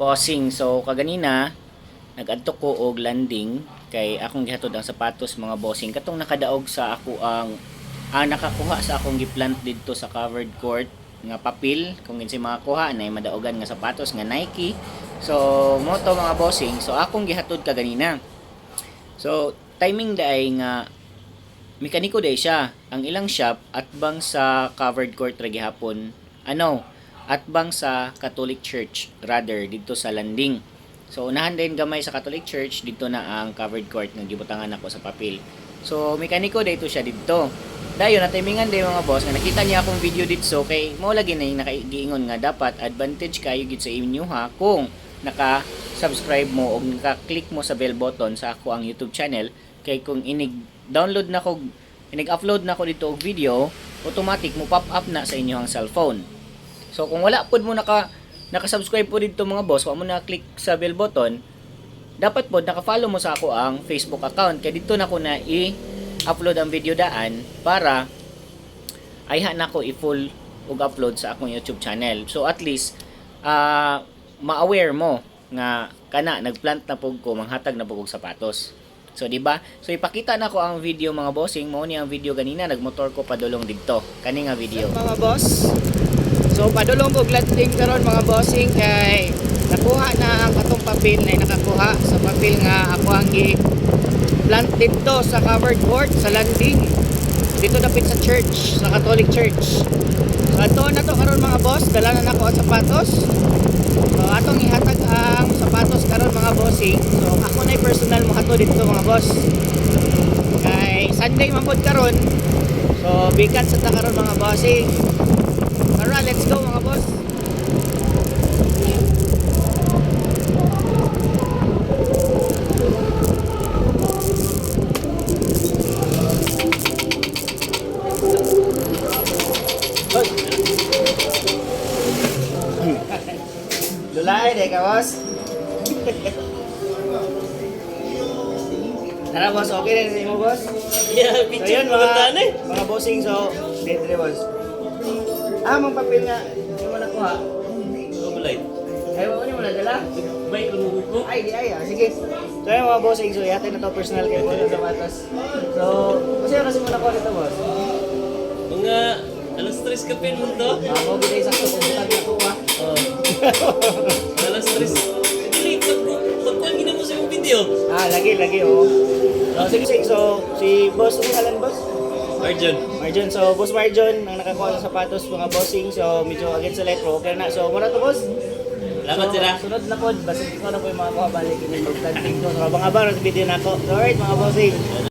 Bossing, so kaganina nagadto ko og landing kay akong gihatod ang sapatos mga bossing katong nakadaog sa ako ang ah, nakakuha sa akong giplant didto sa covered court nga papel kung kinsa makakuha na madaogan nga sapatos nga Nike. So mo to mga bossing, so akong gihatod kaganina. So timing day nga mekaniko day siya. Ang ilang shop at bang sa covered court ra gihapon. Ano? At bang sa Catholic Church rather dito sa landing. So unahan din gamay sa Catholic Church dito na ang covered court nga gibutangan ako sa papel. So mekaniko dito siya dito. Dayon na timingan day mga boss nga nakita niya akong video dito kay mo lagi na nakagiingon nga dapat advantage kayo gid sa inyo ha kung naka-subscribe mo o naka-click mo sa bell button sa ako ang YouTube channel kay kung inig download na ko inig-upload na ko dito og video automatic mo pop up na sa inyo ang cellphone so kung wala pod mo naka naka-subscribe po dito mga boss wa mo na click sa bell button dapat pod naka-follow mo sa ako ang Facebook account kay dito na ko na i-upload ang video daan para ayha na ko i-full og upload sa akong YouTube channel so at least ah ma-aware mo nga kana nagplant na pug ko manghatag na pug sapatos So di ba? So ipakita na ko ang video mga bossing mo ni ang video ganina nagmotor ko padulong didto. Kani nga video. mga boss. So padulong ko landing karon mga bossing kay nakuha na ang katong papel na nakakuha sa papel nga ako ang gi plant dito sa covered court sa landing. Dito dapit sa church, sa Catholic Church. So ato na to karon mga boss, dala na nako ang sapatos. So atong ihatag ang sapatos karon mga bossing. So ako na personal mo hato dito mga boss. Kay Sunday man karon. So bigat sa ta karon mga bossing. Tara, let's go mga boss. Lulay de ka boss. Tara boss, okay na sa mo boss? Yeah, So picture yun mo mga, mga bossing so dito boss. Ah, mga papel nga hindi mo nakuha. Kabulay. Ayaw mo ni mo nadala? May kung ko. Ay, di ay, ah. sige. So yun mga bossing, so yate na to personal kay boss sa matas. So, kasi kasi mo nakuha nito boss. Mga alas tres ka pin mo to. Ah, mo gid sa kung butag na ko ah. Oh. alas tres. Dili, pag pag pag gina mo sa yung video. Ah, lagi lagi oh. So, sige, sige. So, si boss, ano kalan boss? Arjun. Marjon, so boss Marjon, ang nakakuha ng sapatos mga bossing, so medyo against sa electro, okay na. So, muna to boss. Salamat so, sila. Sunod na po, basta ikaw na po yung mga kuha balik. Ini pagtanting ko. So, abang-abang sa video na ako. So, alright mga bossing.